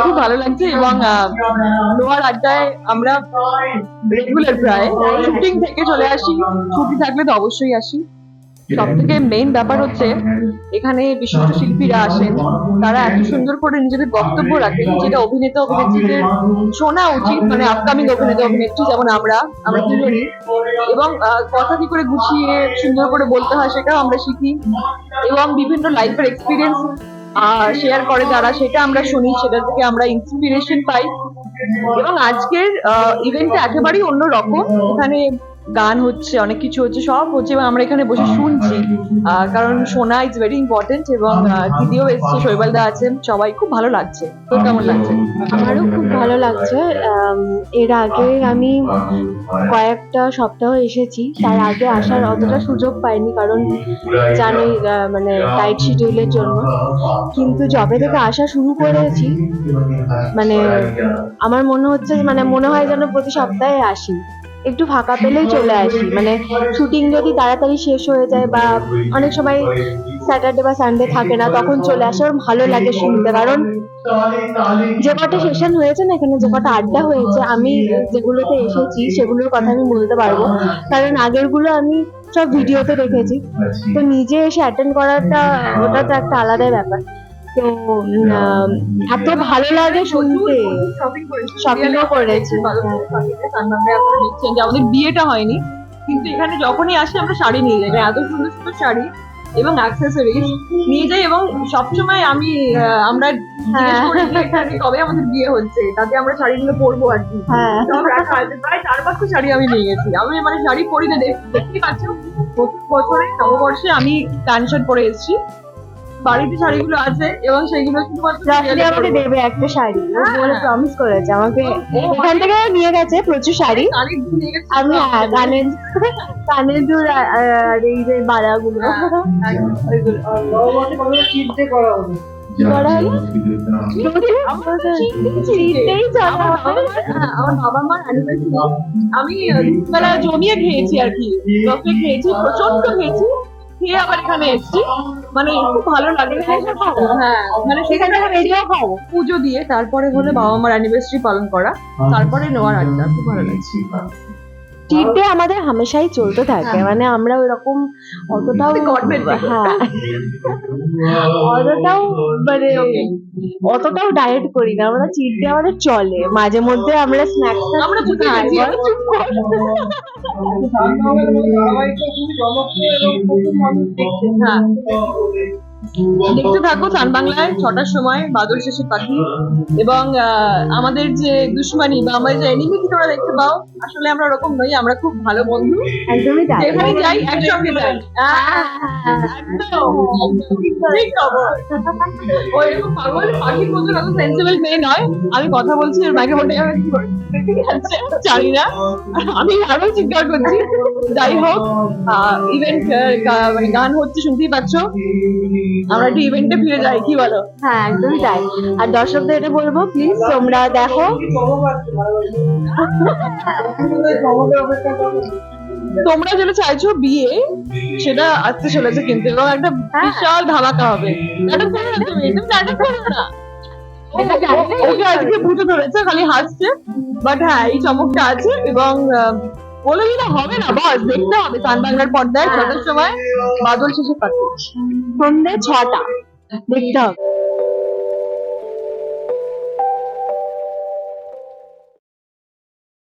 খুব ভালো লাগছে। এবং লোহার আড্ডায় আমরা রেগুলার প্রায়। শুটিং থেকে চলে আসি। ছুটি থাকলে তো অবশ্যই আসি। সব থেকে মেইন ব্যাপার হচ্ছে এখানে বিশিষ্ট শিল্পীরা আসেন তারা এত সুন্দর করে নিজেদের বক্তব্য রাখেন যেটা অভিনেতা অভিনেত্রীদের শোনা উচিত মানে আপকামিং অভিনেতা অভিনেত্রী যেমন আমরা আমরা দুজনই এবং কথা কি করে গুছিয়ে সুন্দর করে বলতে হয় সেটাও আমরা শিখি। এবং বিভিন্ন লাইফের এক্সপিরিয়েন্স শেয়ার করে যারা সেটা আমরা শুনি সেটা থেকে আমরা ইন্সপিরেশন পাই। এবং আজকের ইভেন্টটা একেবারেই অন্যরকম। এখানে গান হচ্ছে, অনেক কিছু হচ্ছে, সব হচ্ছে এবং আমরা এখানে বসে শুনছি। কারণ শোনা ইজ ভেরি ইম্পর্টেন্ট এবং দিদিও এসছে শৈবালদা আছেন, সবাই খুব ভালো লাগছে। তোর কেমন লাগছে? আমারও খুব ভালো লাগছে। এর আগে আমি কয়েকটা সপ্তাহ এসেছি, তার আগে আসার অতটা সুযোগ পাইনি কারণ জানি মানে টাইট শিডিউলের জন্য। কিন্তু যবে থেকে আসা শুরু করেছি মানে আমার মনে হচ্ছে মানে মনে হয় যেন প্রতি সপ্তাহে আসি। একটু ফাঁকা পেলেই চলে আসি। মানে শুটিং যদি তাড়াতাড়ি শেষ হয়ে যায় বা অনেক সময় স্যাটারডে বা সানডে থাকে না, তখন চলে আসে। ভালো লাগে শুনতে। কারণ যে কটা সেশন হয়েছে না এখানে, যে কটা আড্ডা হয়েছে, আমি যেগুলোতে এসেছি, সেগুলোর কথা আমি বলতে পারব। কারণ আগেরগুলো আমি সব ভিডিওতে দেখেছি। তো নিজে এসে অ্যাটেন্ড করাটা, ওটা তো একটা আলাদাই ব্যাপার। তো আহ, এত ভালো লাগে শুনতে। শপিং করেছি। শপিংও দেখছেন যে আমাদের বিয়েটা হয়নি কিন্তু এখানে যখনই আসি আমরা শাড়ি নিয়ে যাই এত সুন্দর সুন্দর শাড়ি এবং অ্যাক্সেসরিজ নিয়ে যাই এবং সবসময় আমি আহ, আমরা জিজ্ঞেস করি যে এখানে কবে আমাদের বিয়ে হচ্ছে? তাতে আমরা শাড়িগুলো পরবো আর কি। হ্যাঁ। প্রায়- চার পাঁচটা শাড়ি আমি নিয়ে গেছি। আমি মানে শাড়ি পরি না দেখ- দেখতেই পাচ্ছ বছরে নববর্ষে আমি প্যান্ট শার্ট পরে এসেছি। বাড়িতে শাড়িগুলো আছে এবং সেগুলো রাত্রি আমাকে দেবে একটা শাড়ি। ও হ্যাঁ। বলে প্রমিস করেছে আমাকে ওখান থেকে নিয়ে গেছে প্রচুর শাড়ি। শাড়ি নিয়ে গেছি আমি হ্যাঁ, কানের কানের দুল আর আর এই যে বালাগুলো হ্যাঁ, করা হলো? আমার বাবা মার- আমার বাবা মার anniversary আমি জমিয়ে খেয়েছি আর কি। খেয়েছি প্রচণ্ড খেয়েছি। খেয়ে আবার এখানে এসেছি। মানে খুব ভালো লাগে হ্যাঁ মানে সেখানে এটাও খাব পুজো দিয়ে তারপরে হলে বাবা মার অ্যানিভার্সারি পালন করা তারপরে নেওয়ার আড্ডা খুব ভালো লাগছে। চিট ডে আমাদের হামেশাই চলতে থাকে। মানে আমরা ওরকম অতটাও হ্যাঁ। অতটাও মানে অতটাও ডায়েট করি না। আমরা চিট ডে আমাদের চলে। মাঝে মধ্যে আমরা স্ন্যাক্স আমরা দেখতে থাকো সান বাংলায় ছটার সময় বাদল শেষের পাখি। এবং আমাদের যে দুশ্মনী বা আমাদের যে এনিমিটি তোমরা দেখতে পাও আসলে আমরা ওরকম নই আমরা খুব ভালো বন্ধু। একদমই তাই। যেখানে যাই একসঙ্গে যাই। আমি কথা বলছি মাইক্রোফোনটা জানি না। আমি আরও চিৎকার করছি। যাই হোক ইভেন্ট মানে গান হচ্ছে শুনতেই পাচ্ছ। আমরা একটু ইভেন্টে ফিরে যাই কি বলো? হ্যাঁ একদমই তাই। আর দর্শকদের এটা বলব প্লিজ তোমরা দেখো। তোমরা যেটা চাইছো বিয়ে সেটা আসতে চলেছে কিন্তু এবং একটা বিশাল ধামাকা হবে। নাটক করো না তুমি তুমি নাটক করো না। ওকে আজকে ভূতে ধরেছে খালি হাসছে। বাট হ্যাঁ এই চমকটা আছে এবং বলে দিলে হবে না, বস, দেখতে হবে সান বাংলার পর্দায়, ছটার সময় বাদল শেষে পাখি সন্ধ্যে ছটা, দেখতে হবে।